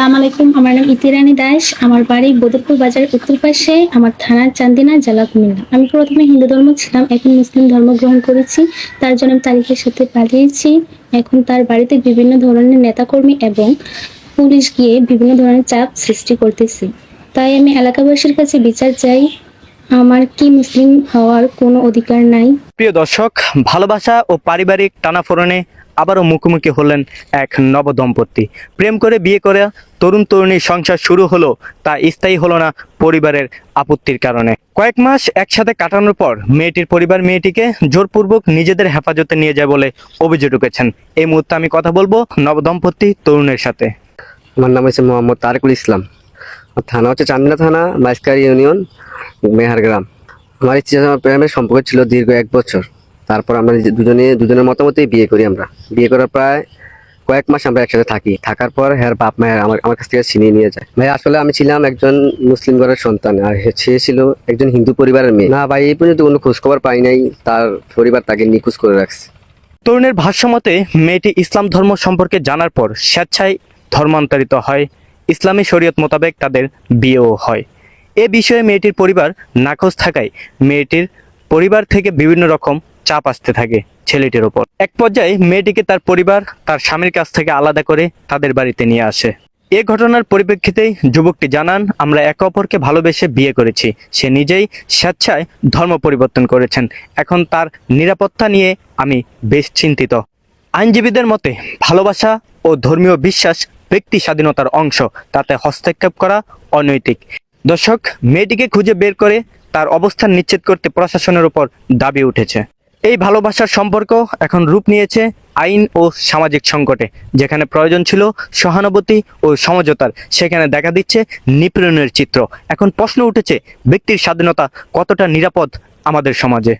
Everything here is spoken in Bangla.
আসসালামু আলাইকুম, আমার নাম ইতিরানী দাস। আমার বাড়ি বদরপুর বাজারের উত্তর পাশে, আমার থানা চান্দিনা, জেলা কুমিল্লা। আমি প্রথমে হিন্দু ধর্ম ছিলাম, এখন মুসলিম ধর্ম গ্রহণ করেছি। তার জন্য তারিখের সাথে পালিয়েছি। এখন তার বাড়িতে বিভিন্ন ধরনের নেতাকর্মী এবং পুলিশ গিয়ে বিভিন্ন ধরনের চাপ সৃষ্টি করতেছি। তাই আমি এলাকাবাসীর কাছে বিচার চাই, আমার কি মুসলিম হওয়ার কোনো অধিকার নাই? প্রিয় দর্শক, ভালোবাসা ও পারিবারিক টানাফোড়নে আবারও মুখোমুখি হলেন এক নবদম্পতি। প্রেম করে বিয়ে করে তরুণ তরুণীর সংসার শুরু হলো, তা স্থায়ী হলো না পরিবারের আপত্তির কারণে। কয়েক মাস একসাথে কাটানোর পর মেয়েটির পরিবার মেয়েটিকে জোরপূর্বক নিজেদের হেফাজতে নিয়ে যায় বলে অভিযোগ উঠেছেন এই মুহূর্তে আমি কথা বলব নবদম্পতি তরুণের সাথে। আমার নাম হচ্ছে মোহাম্মদ তারেকুল ইসলাম। থানা হচ্ছে চান্দিনা থানা বাইশকারি ইউনিয়ন, মেহারগ্রাম। আমার ইচ্ছে আমার প্রেমের সম্পর্ক ছিল দীর্ঘ এক বছর। তারপর আমরা দুজনে, দুজনের মতামতেই বিয়ে করি আমরা। বিয়ে করার প্রায় কয়েক মাস আমরা একসাথে থাকি। থাকার পর হ্যাঁ বাপ মায়ের আমার আমার কাছ থেকে ছিনিয়ে নিয়ে যায়। ভাই, আসলে আমি ছিলাম একজন মুসলিম ঘরের সন্তান আর সে ছিল একজন হিন্দু পরিবারের মেয়ে। না ভাই, এই পর্যন্ত কোনো খোঁজখবর পাই নাই। তার পরিবার তাকে নিখোঁজ করে রাখছে। তরুণের ভাষ্যমতে, মেয়েটি ইসলাম ধর্ম সম্পর্কে জানার পর স্বেচ্ছায় ধর্মান্তরিত হয়। ইসলামী শরীয়ত মোতাবেক তাদের বিয়েও হয়। এ বিষয়ে মেয়েটির পরিবার নাকচ থাকায় মেয়েটির পরিবার থেকে বিভিন্ন রকম চাপ আসতে থাকে ছেলেটির ওপর। এক পর্যায়ে মেয়েটিকে তার পরিবার তার স্বামীর কাছ থেকে আলাদা করে তাদের বাড়িতে নিয়ে আসে। এ ঘটনার পরিপ্রেক্ষিতেই যুবকটি জানান, আমরা একে অপরকে ভালোবেসে বিয়ে করেছি। সে নিজেই স্বেচ্ছায় ধর্ম পরিবর্তন করেছেন। এখন তার নিরাপত্তা নিয়ে আমি বেশ চিন্তিত। আইনজীবীদের মতে, ভালোবাসা ও ধর্মীয় বিশ্বাস ব্যক্তি স্বাধীনতার অংশ। তাতে হস্তক্ষেপ করা অনৈতিক। দর্শক, মেয়েটিকে খুঁজে বের করে তার অবস্থান নিশ্চিত করতে প্রশাসনের উপর দাবি উঠেছে। এই ভালোবাসার সম্পর্ক এখন রূপ নিয়েছে আইন ও সামাজিক সংকটে, যেখানে প্রয়োজন ছিল সহানুভূতি ও সমঝোতার। সেখানে দেখা দিচ্ছে নিপীড়নের চিত্র। এখন প্রশ্ন উঠেছে, ব্যক্তির স্বাধীনতা কতটা নিরাপদ আমাদের সমাজে?